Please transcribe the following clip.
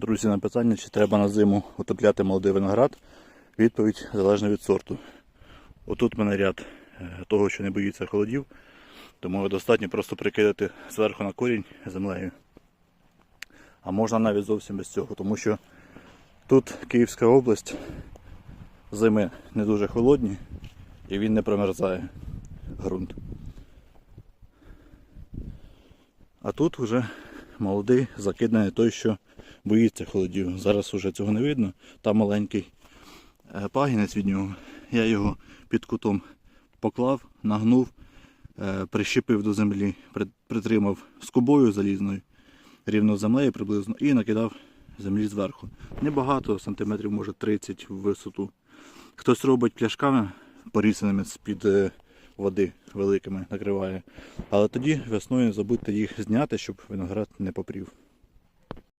Друзі, на питання, чи треба на зиму утепляти молодий виноград, відповідь залежна від сорту. Отут в мене ряд е, того, що не боїться холодів, тому достатньо просто прикидати зверху на корінь землею. А можна навіть зовсім без цього, тому що тут Київська область, зими не дуже холодні і він не промерзає ґрунт. А тут вже молодий закиданий той, що боїться холодів. Зараз вже цього не видно. Там маленький е, пагінець від нього. Я його під кутом поклав, нагнув, е, прищепив до землі, при- притримав скобою залізною, рівно землею приблизно, і накидав землі зверху. Небагато, сантиметрів, може 30 в висоту. Хтось робить пляшками порізаними з-під е, води великими накриває. Але тоді весною забудьте їх зняти, щоб виноград не попрів.